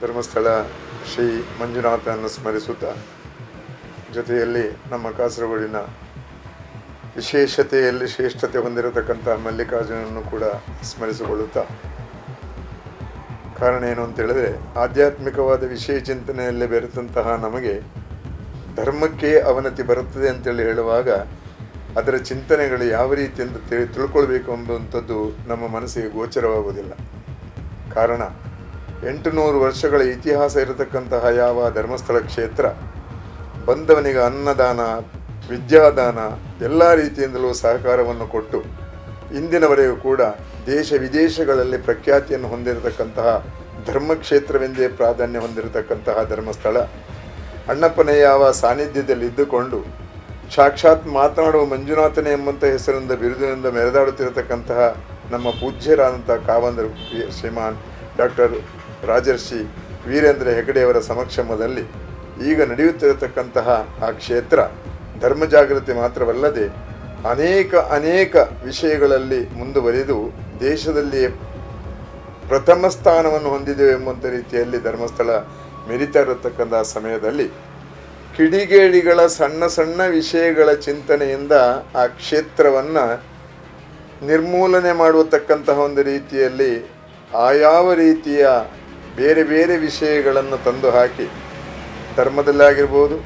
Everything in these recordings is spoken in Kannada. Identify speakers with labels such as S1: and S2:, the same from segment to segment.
S1: ಧರ್ಮಸ್ಥಳ ಶ್ರೀ ಮಂಜುನಾಥನನ್ನು ಸ್ಮರಿಸುತ್ತಾ ಜೊತೆಯಲ್ಲಿ ನಮ್ಮ ಕಾಸರಗೋಡಿನ ವಿಶೇಷತೆಯಲ್ಲಿ ಶ್ರೇಷ್ಠತೆ ಹೊಂದಿರತಕ್ಕಂಥ ಮಲ್ಲಿಕಾರ್ಜುನನ್ನು ಕೂಡ ಸ್ಮರಿಸಿಕೊಳ್ಳುತ್ತಾ. ಕಾರಣ ಏನು ಅಂತ ಹೇಳಿದ್ರೆ, ಆಧ್ಯಾತ್ಮಿಕವಾದ ವಿಷಯ ಚಿಂತನೆಯಲ್ಲಿ ಬೆರೆತಂತಹ ನಮಗೆ ಧರ್ಮಕ್ಕೆ ಅವನತಿ ಬರುತ್ತದೆ ಅಂತೇಳಿ ಹೇಳುವಾಗ ಅದರ ಚಿಂತನೆಗಳು ಯಾವ ರೀತಿ ಅಂತ ತಿಳಿ ತಿಳ್ಕೊಳ್ಬೇಕು ಎಂಬುವಂಥದ್ದು ನಮ್ಮ ಮನಸ್ಸಿಗೆ ಗೋಚರವಾಗುವುದಿಲ್ಲ. ಕಾರಣ ಎಂಟು ನೂರು ವರ್ಷಗಳ ಇತಿಹಾಸ ಇರತಕ್ಕಂತಹ ಯಾವ ಧರ್ಮಸ್ಥಳ ಕ್ಷೇತ್ರ, ಬಂದವನಿಗೆ ಅನ್ನದಾನ, ವಿದ್ಯಾದಾನ, ಎಲ್ಲ ರೀತಿಯಿಂದಲೂ ಸಹಕಾರವನ್ನು ಕೊಟ್ಟು ಇಂದಿನವರೆಗೂ ಕೂಡ ದೇಶ ವಿದೇಶಗಳಲ್ಲಿ ಪ್ರಖ್ಯಾತಿಯನ್ನು ಹೊಂದಿರತಕ್ಕಂತಹ ಧರ್ಮಕ್ಷೇತ್ರವೆಂದೇ ಪ್ರಾಧಾನ್ಯ ಹೊಂದಿರತಕ್ಕಂತಹ ಧರ್ಮಸ್ಥಳ. ಅಣ್ಣಪ್ಪನ ಯಾವ ಸಾನ್ನಿಧ್ಯದಲ್ಲಿ ಇದ್ದುಕೊಂಡು ಸಾಕ್ಷಾತ್ ಮಾತನಾಡುವ ಮಂಜುನಾಥನೇ ಎಂಬಂಥ ಹೆಸರಿಂದ ಬಿರುದಿನಿಂದ ಮೆರೆದಾಡುತ್ತಿರತಕ್ಕಂತಹ ನಮ್ಮ ಪೂಜ್ಯರಾದಂಥ ಕಾವಂದರು ಶ್ರೀಮಾನ್ ಡಾಕ್ಟರ್ ರಾಜರ್ಷಿ ವೀರೇಂದ್ರ ಹೆಗಡೆಯವರ ಸಮಕ್ಷಮದಲ್ಲಿ ಈಗ ನಡೆಯುತ್ತಿರತಕ್ಕಂತಹ ಆ ಕ್ಷೇತ್ರ ಧರ್ಮ ಜಾಗೃತಿ ಮಾತ್ರವಲ್ಲದೆ ಅನೇಕ ಅನೇಕ ವಿಷಯಗಳಲ್ಲಿ ಮುಂದುವರಿದು ದೇಶದಲ್ಲಿ ಪ್ರಥಮ ಸ್ಥಾನವನ್ನು ಹೊಂದಿದೆವು ಎಂಬಂಥ ರೀತಿಯಲ್ಲಿ ಧರ್ಮಸ್ಥಳ ಮೆರಿತಾ ಇರತಕ್ಕಂತಹ ಸಮಯದಲ್ಲಿ ಕಿಡಿಗೇಡಿಗಳ ಸಣ್ಣ ಸಣ್ಣ ವಿಷಯಗಳ ಚಿಂತನೆಯಿಂದ ಆ ಕ್ಷೇತ್ರವನ್ನು ನಿರ್ಮೂಲನೆ ಮಾಡುವತಕ್ಕಂತಹ ಒಂದು ರೀತಿಯಲ್ಲಿ ಆಯಾವ ರೀತಿಯ ಬೇರೆ ಬೇರೆ ವಿಷಯಗಳನ್ನು ತಂದು ಹಾಕಿ ಧರ್ಮದಲ್ಲಾಗಿರ್ಬೋದು,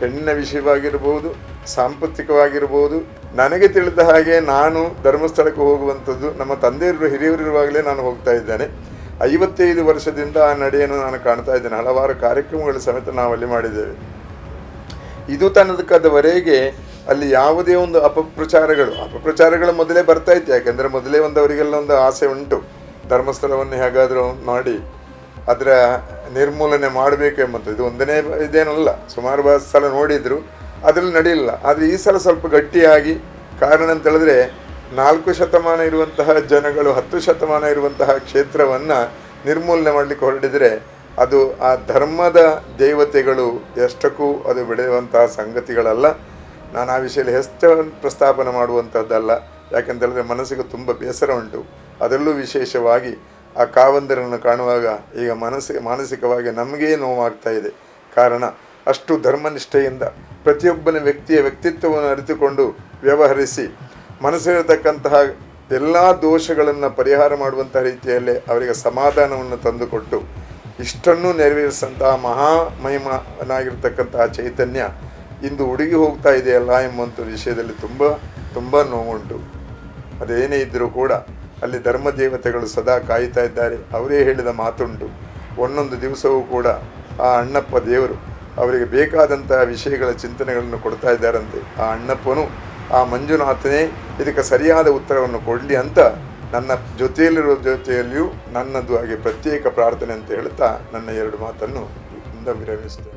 S1: ಹೆಣ್ಣಿನ ವಿಷಯವಾಗಿರ್ಬೋದು ಸಾಂಪತ್ತಿಕವಾಗಿರ್ಬೋದು ನನಗೆ ತಿಳಿದ ಹಾಗೆ ನಾನು ಧರ್ಮಸ್ಥಳಕ್ಕೆ ಹೋಗುವಂಥದ್ದು ನಮ್ಮ ತಂದೆಯವರು ಹಿರಿಯರಿರುವಾಗಲೇ ನಾನು ಹೋಗ್ತಾ ಇದ್ದೇನೆ. ಐವತ್ತೈದು ವರ್ಷದಿಂದ ಆ ನಡೆಯನ್ನು ನಾನು ಕಾಣ್ತಾ ಇದ್ದೇನೆ. ಹಲವಾರು ಕಾರ್ಯಕ್ರಮಗಳ ಸಮೇತ ನಾವಲ್ಲಿ ಮಾಡಿದ್ದೇವೆ. ಇದು ತನ್ನದಕ್ಕಾದವರೆಗೆ ಅಲ್ಲಿ ಯಾವುದೇ ಒಂದು ಅಪಪ್ರಚಾರಗಳು ಅಪಪ್ರಚಾರಗಳು ಮೊದಲೇ ಬರ್ತಾ ಇತ್ತು. ಯಾಕೆಂದರೆ ಮೊದಲೇ ಒಂದು ಅವರಿಗೆಲ್ಲ ಒಂದು ಆಸೆ ಉಂಟು. ಧರ್ಮಸ್ಥಳವನ್ನು ಹೇಗಾದರೂ ಮಾಡಿ ಅದರ ನಿರ್ಮೂಲನೆ ಮಾಡಬೇಕು ಎಂಬಂಥದ್ದು ಇದು ಒಂದನೇ ಇದೇನಲ್ಲ, ಸುಮಾರು ಸಲ ನೋಡಿದ್ರು, ಅದರಲ್ಲಿ ನಡೆಯಲಿಲ್ಲ ಆದರೆ ಈ ಸಲ ಸ್ವಲ್ಪ ಗಟ್ಟಿಯಾಗಿ, ಕಾರಣ ಅಂತ ಹೇಳಿದ್ರೆ ನಾಲ್ಕು ಶತಮಾನ ಇರುವಂತಹ ಜನಗಳು, ಹತ್ತು ಶತಮಾನ ಇರುವಂತಹ ಕ್ಷೇತ್ರವನ್ನು ನಿರ್ಮೂಲನೆ ಮಾಡಲಿಕ್ಕೆ ಹೊರಟಿದರೆ ಅದು ಆ ಧರ್ಮದ ದೇವತೆಗಳು ಎಷ್ಟಕ್ಕೂ ಅದು ಬೆಳೆಯುವಂತಹ ಸಂಗತಿಗಳಲ್ಲ. ನಾನು ಆ ವಿಷಯದಲ್ಲಿ ಹೆಚ್ಚು ಪ್ರಸ್ತಾಪನೆ ಮಾಡುವಂಥದ್ದಲ್ಲ. ಯಾಕೆಂತ ಹೇಳಿದ್ರೆ ಮನಸ್ಸಿಗೆ ತುಂಬ ಬೇಸರ ಉಂಟು. ಅದರಲ್ಲೂ ವಿಶೇಷವಾಗಿ ಆ ಕಾವಂದರನ್ನು ಕಾಣುವಾಗ ಈಗ ಮನಸ್ಸಿಗೆ ಮಾನಸಿಕವಾಗಿ ನಮಗೇ ನೋವಾಗ್ತಾ ಇದೆ. ಕಾರಣ, ಅಷ್ಟು ಧರ್ಮನಿಷ್ಠೆಯಿಂದ ಪ್ರತಿಯೊಬ್ಬನ ವ್ಯಕ್ತಿಯ ವ್ಯಕ್ತಿತ್ವವನ್ನು ಅರಿತುಕೊಂಡು ವ್ಯವಹರಿಸಿ ಮನಸ್ಸಿರತಕ್ಕಂತಹ ಎಲ್ಲ ದೋಷಗಳನ್ನು ಪರಿಹಾರ ಮಾಡುವಂತಹ ರೀತಿಯಲ್ಲೇ ಅವರಿಗೆ ಸಮಾಧಾನವನ್ನು ತಂದುಕೊಟ್ಟು, ಇಷ್ಟನ್ನು ನೆರವೇರಿಸಂತಹ ಮಹಾಮಹಿಮನಾಗಿರ್ತಕ್ಕಂತಹ ಚೈತನ್ಯ ಇಂದು ಉಡುಗಿ ಹೋಗ್ತಾ ಇದೆಯಲ್ಲ ಎಂಬಂಥ ವಿಷಯದಲ್ಲಿ ತುಂಬ ತುಂಬ ನೋವುಂಟು. ಅದೇನೇ ಇದ್ದರೂ ಕೂಡ ಅಲ್ಲಿ ಧರ್ಮ ದೇವತೆಗಳು ಸದಾ ಕಾಯ್ತಾ ಇದ್ದಾರೆ. ಅವರೇ ಹೇಳಿದ ಮಾತುಂಟು. ಒಂದೊಂದು ದಿವಸವೂ ಕೂಡ ಆ ಅಣ್ಣಪ್ಪ ದೇವರು ಅವರಿಗೆ ಬೇಕಾದಂತಹ ವಿಷಯಗಳ ಚಿಂತನೆಗಳನ್ನು ಕೊಡ್ತಾ ಇದ್ದಾರಂತೆ. ಆ ಅಣ್ಣಪ್ಪನು ಆ ಮಂಜುನಾಥನೇ, ಇದಕ್ಕೆ ಸರಿಯಾದ ಉತ್ತರವನ್ನು ಕೊಡಲಿ ಅಂತ ನನ್ನ ಜೊತೆಯಲ್ಲಿರೋ ಜೊತೆಯಲ್ಲಿಯೂ ನನ್ನದು ಹಾಗೆ ಪ್ರತ್ಯೇಕ ಪ್ರಾರ್ಥನೆ ಅಂತ ಹೇಳ್ತಾ ನನ್ನ ಎರಡು ಮಾತನ್ನು ವಿರಮಿಸ್ತೇನೆ